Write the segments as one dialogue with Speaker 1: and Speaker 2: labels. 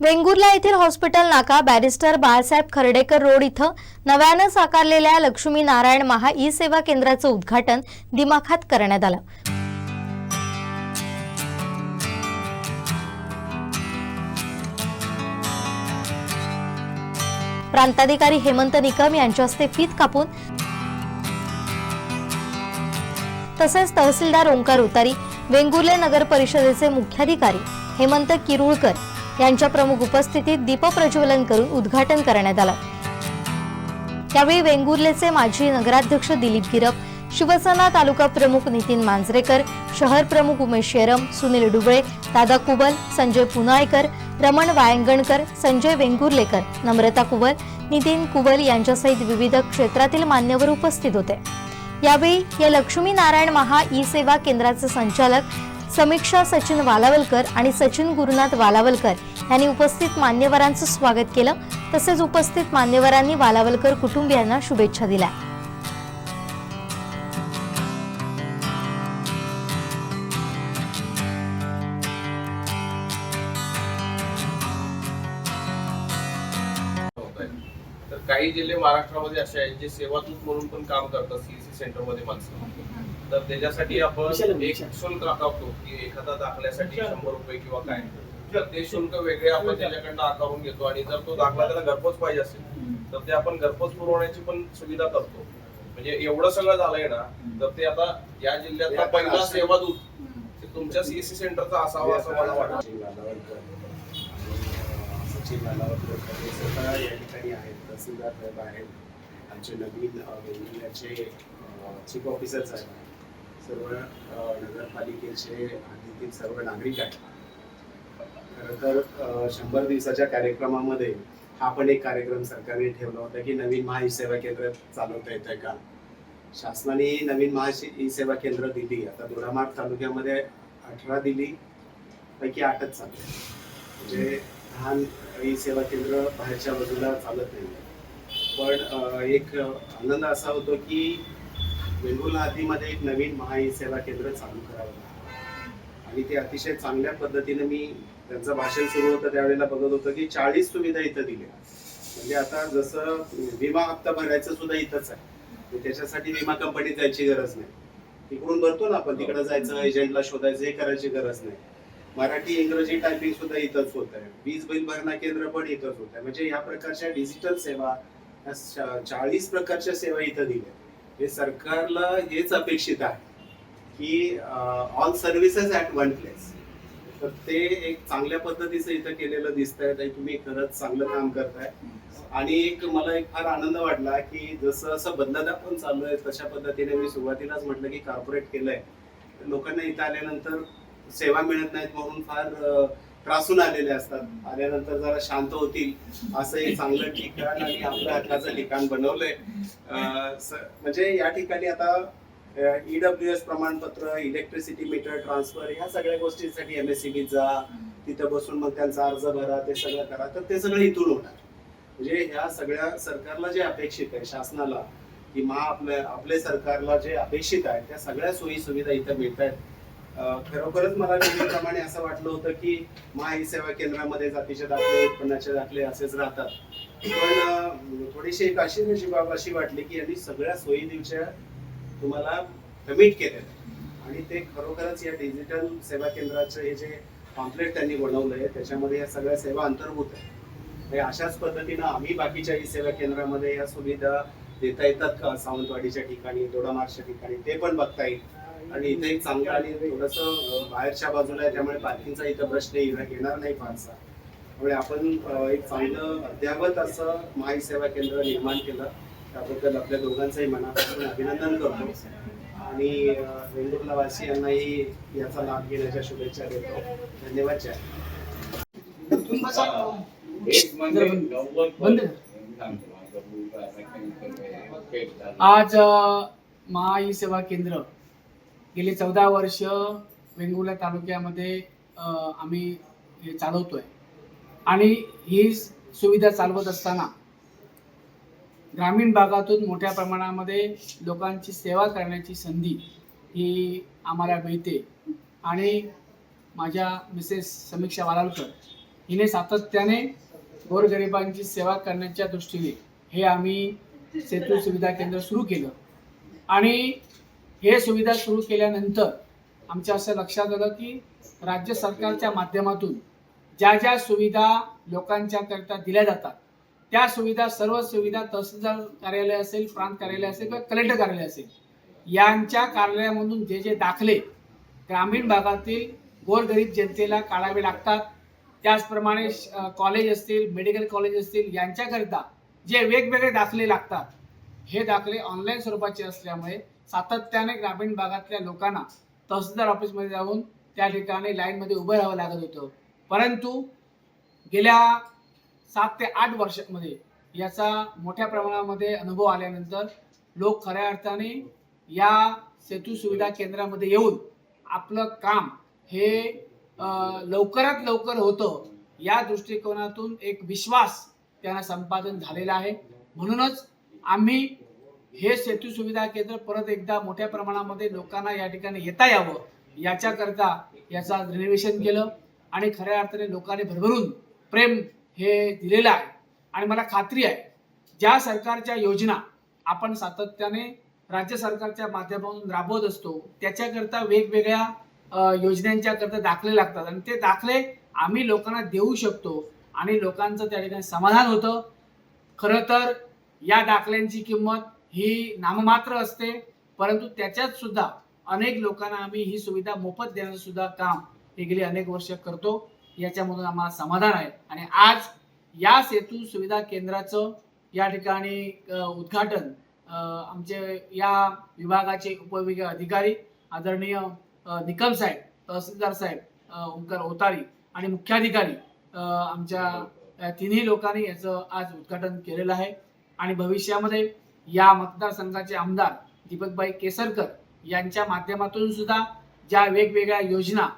Speaker 1: वेंगुर्ला येथील हॉस्पिटल नाका barrister Balasaheb Khardekar road इथं नव्यानं साकारलेल्या लक्ष्मी नारायण महा ई सेवा केंद्राचं उद्घाटन दिमाखात करण्यात आलं. प्रांताधिकारी हेमंत निकम यांच्या हस्ते फीत कापून तसेच तहसीलदार ओंकार उतारी वेंगुर्ले नगर परिषदेचे मुख्याधिकारी हेमंत किरुळकर यांच्या प्रमुख उपस्थितीत दीपप्रज्वलन करून उद्घाटन करण्यात आलं. त्यावेळी वेंगुर्लेचे माजी नगराध्यक्ष दिलीप गिरप शिवसेना तालुका प्रमुख नितीन मांजरेकर शहर प्रमुख उमेश शेरम सुनील डुबळे दादा कुबल संजय पुनाळेकर रमण वायंगणकर संजय वेंगुर्लेकर नम्रता कुबल नितीन कुबल यांच्यासहित विविध क्षेत्रातील मान्यवर उपस्थित होते. यावेळी या लक्ष्मी नारायण महा ई सेवा केंद्राचे संचालक समीक्षा सचिन वालावलकर आणि सचिन गुरुनाथ वालावलकर यांनी उपस्थित मान्यवरांचं स्वागत केलं. तसेच उपस्थित मान्यवरांनी वालावलकर कुटुंबियांना शुभेच्छा दिल्या.
Speaker 2: तर काही जिल्हे महाराष्ट्रामध्ये असे आहेत जे सेवादूत म्हणून पण काम करतात सीएससी सेंटरमध्ये माणसं. तर त्याच्यासाठी आपण एक शुल्क आकारतो की एखादा दाखल्यासाठी शंभर रुपये किंवा काय. तर ते शुल्क वेगळे आपण त्याच्याकडनं आकारून घेतो. आणि जर तो दाखला त्याला घरपोच पाहिजे असेल तर ते आपण घरपोच पुरवण्याची पण सुविधा करतो. म्हणजे एवढं सगळं झालंय ना तर ते आता या जिल्ह्यातला पहिला सेवादूत ते तुमच्या सीएससी सेंटरचा असावा असं मला वाटतं.
Speaker 3: सचिन स्वतः या ठिकाणी आहेत तहसीलदार साहेब आहेत आमचे नवीन वेंगुर्ल्याचे चीफ ऑफिसर्स आहेत. सर्व नगरपालिकेचे हद्दीतील सर्व नागरिक आहेत. खरं तर शंभर दिवसाच्या कार्यक्रमामध्ये हा पण एक कार्यक्रम सरकारने ठेवला होता की नवीन महा ई सेवा केंद्र चालवता येत आहे का? शासनाने नवीन महा ई सेवा केंद्र दिली. आता दोडामार्ग तालुक्यामध्ये अठरा दिली पैकी आठच चालू आहे. म्हणजे लहान ई सेवा केंद्र बाहेरच्या बाजूला चालत नाही पण एक आनंद असा होतो की वेंगुर्ला आधीमध्ये एक नवीन महा ई सेवा केंद्र चालू करावं आणि ते अतिशय चांगल्या पद्धतीने मी त्यांचं भाषण सुरू होतं त्यावेळेला बघत होतं की चाळीस सुविधा इथं दिल्या. म्हणजे आता जसं विमा हप्ता भरायचं सुद्धा इथंच आहे. म्हणजे त्याच्यासाठी विमा कंपनीत जायची गरज नाही. तिकडून भरतो ना आपण तिकडे जायचं एजंटला शोधायचं हे करायची गरज नाही. मराठी इंग्रजी टायपिंग सुद्धा इथंच होत आहे. वीज बिल भरणा केंद्र पण इथंच होत आहे. म्हणजे या प्रकारच्या डिजिटल सेवा चाळीस प्रकारच्या सेवा इथं दिल्या. हे सरकारला हेच अपेक्षित आहे की all services at one place तर ते एक चांगल्या पद्धतीचं इथं केलेलं दिसतंय आणि तुम्ही खरंच चांगलं काम करताय. आणि एक मला एक फार आनंद वाटला की जसं असं बदलादा पण चालू आहे तशा पद्धतीने मी सुरुवातीलाच म्हटलं की कॉर्पोरेट केलंय. तर लोकांना इथं आल्यानंतर सेवा मिळत नाहीत म्हणून फार त्रासून आलेले असतात. आल्यानंतर जरा शांत होतील. असं एक चांगलं ठिकाण आणि आपल्या हक्काचं ठिकाण बनवलंय. म्हणजे या ठिकाणी आता ईडब्ल्यू एस प्रमाणपत्र इलेक्ट्रिसिटी मीटर ट्रान्सफर ह्या सगळ्या गोष्टींसाठी एम एस सी बी जा तिथं बसून मग त्यांचा अर्ज भरा ते सगळं करा. तर ते सगळं इथून होणार. म्हणजे ह्या सगळ्या सरकारला जे अपेक्षित आहे शासनाला की महा आपल्या आपले सरकारला जे अपेक्षित आहे त्या सगळ्या सोयी सुविधा इथं मिळत आहेत खरोखरच मला नेहमीप्रमाणे असं वाटलं होतं की मा सेवा केंद्रामध्ये जातीचे दाखले उत्पन्नाचे दाखले असेच राहतात. पण थोडीशी एक अशी अशी बाब अशी वाटली की यांनी सगळ्या सोयी दिवच्या तुम्हाला कमिट केलेल्या आणि ते खरोखरच या डिजिटल सेवा केंद्राचं हे जे पॉम्पलेट त्यांनी बनवलंय त्याच्यामध्ये या सगळ्या सेवा अंतर्भूत आहे अशाच पद्धतीनं आम्ही बाकीच्या ई सेवा केंद्रामध्ये या सुविधा देता येतात का? सावंतवाडीच्या ठिकाणी दोडामार्गच्या ठिकाणी ते पण बघता येईल. आणि इथे एक चांगलं आणि थोडस बाहेरच्या बाजूला आहे त्यामुळे पार्किंगचा इथं प्रश्न येणार येणार नाही फारसा त्यामुळे आपण एक चांगलं अद्यावत असं महाई सेवा केंद्र निर्माण केलं. त्याबद्दल आपल्या दोघांचंही मनापासून अभिनंदन करतो. आणि वासियांनाही याचा लाभ घेण्याच्या शुभेच्छा देतो. धन्यवाद
Speaker 4: म्हणजे. आज
Speaker 5: आज अ, महा ई सेवा केंद्र गेले चौदा वर्ष वेंगुर्ला तालुक्यामध्ये आम्ही हे चालवतोय. आणि ही सुविधा चालवत असताना ग्रामीण भागातून मोठ्या प्रमाणामध्ये लोकांची सेवा करण्याची संधी ही आम्हाला मिळते. आणि माझ्या मिसेस समीक्षा वालालकर हिने सातत्याने गोरगरिबांची सेवा करण्याच्या दृष्टीने हे आम्ही सेतू सुविधा केंद्र सुरू केलं. आणि हे सुविधा सुरू केल्यानंतर आमच्या असं लक्षात आलं की राज्य सरकारच्या माध्यमातून ज्या ज्या सुविधा लोकांच्या करता दिल्या जातात त्या सुविधा सर्व सुविधा तहसीलदार कार्यालय असेल प्रांत कार्यालय असेल किंवा कलेक्टर कार्यालय असेल यांच्या कार्यालयामधून जे जे दाखले ग्रामीण भागातील गोरगरीब जनतेला काढावे लागतात. त्याचप्रमाणे कॉलेज असतील मेडिकल कॉलेज असतील यांच्याकरिता जे वेगवेगळे दाखले लागतात हे दाखले ऑनलाईन स्वरूपाचे असल्यामुळे सातत्याने ग्रामीण भागातल्या लोकांना तहसीलदार ऑफिसमध्ये जाऊन त्या ठिकाणी लाईनमध्ये उभं राहावं लागत होतं. परंतु गेल्या सात ते आठ वर्षामध्ये याचा मोठ्या प्रमाणामध्ये अनुभव आल्यानंतर लोक खऱ्या अर्थाने या सेतू सुविधा केंद्रामध्ये येऊन आपलं काम हे लवकरात लवकर होतं या दृष्टिकोनातून एक विश्वास त्यांना संपादन झालेला आहे. म्हणूनच आम्ही हे सेतू सुविधा केंद्र परत एकदा मोठ्या प्रमाणामध्ये लोकांना या ठिकाणी येता यावं याच्याकरता याचा रिनोव्हेशन केलं आणि खऱ्या अर्थाने लोकांनी भरभरून प्रेम हे दिलेलं आहे. आणि मला खात्री आहे ज्या सरकारच्या योजना आपण सातत्याने राज्य सरकारच्या माध्यमातून राबवत असतो त्याच्याकरता वेगवेगळ्या योजनांच्या करता दाखले लागतात. आणि ते दाखले आम्ही लोकांना देऊ शकतो आणि लोकांचं त्या ठिकाणी समाधान होतं. खरं तर या दाखल्यांची किंमत ही नाममात्र असते परंतु त्याच्यात सुद्धा अनेक लोकांना आम्ही ही सुविधा मोफत देण्याचं सुद्धा काम हे गेली अनेक वर्ष करतो. याच्यामधून आम्हाला समाधान आहे. आणि आज या सेतू सुविधा केंद्राचं या ठिकाणी उद्घाटन आमचे या विभागाचे उपविभागीय अधिकारी आदरणीय निकम साहेब तहसीलदार साहेब ओंकार ओतारी आणि मुख्याधिकारी आमच्या तिन्ही लोकांनी याचं आज उद्घाटन केलेलं आहे. आणि भविष्यामध्ये या मतदारसंघाचे आमदार दीपकबाई केसरकर यांच्या माध्यमातून सुद्धा ज्या वेगवेगळ्या योजना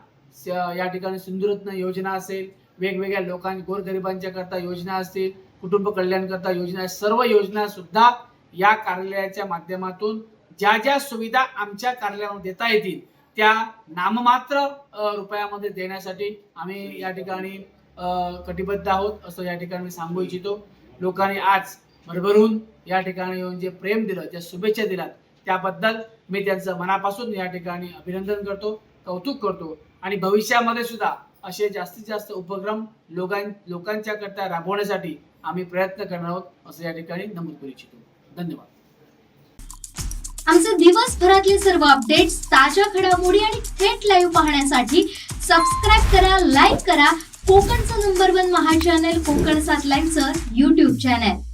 Speaker 5: या ठिकाणी सिंधुरत्न योजना असेल वेगवेगळ्या लोकां गोरगरिबांच्या करता योजना असतील कुटुंब कल्याणकरता योजना सर्व योजना सुद्धा या कार्यालयाच्या माध्यमातून ज्या ज्या सुविधा आमच्या कार्यालयामध्ये देता येतील त्या नाममात्र रुपयामध्ये देण्यासाठी आम्ही या ठिकाणी कटिबद्ध आहोत असं या ठिकाणी सांगू इच्छितो. लोकांनी आज भरभरून या ठिकाणी येऊन जे प्रेम दिलं ज्या शुभेच्छा दिल्यात त्याबद्दल मी त्यांचं मनापासून या ठिकाणी अभिनंदन करतो कौतुक करतो आणि भविष्यामध्ये सुद्धा असे जास्तीत जास्त उपक्रम लोकां लोकांच्या करता राबवण्यासाठी आम्ही प्रयत्न करणार आहोत असं या ठिकाणी नमूद करू इच्छितो. धन्यवाद.
Speaker 6: आमचे दिवसभरातले सर्व अपडेट्स ताज्या घडामोडी आणि थेट लाईव्ह पाहण्यासाठी सबस्क्राईब करा लाईक करा. कोकणचं number one Maha channel Konkan सात लाईनचं युट्यूब चॅनल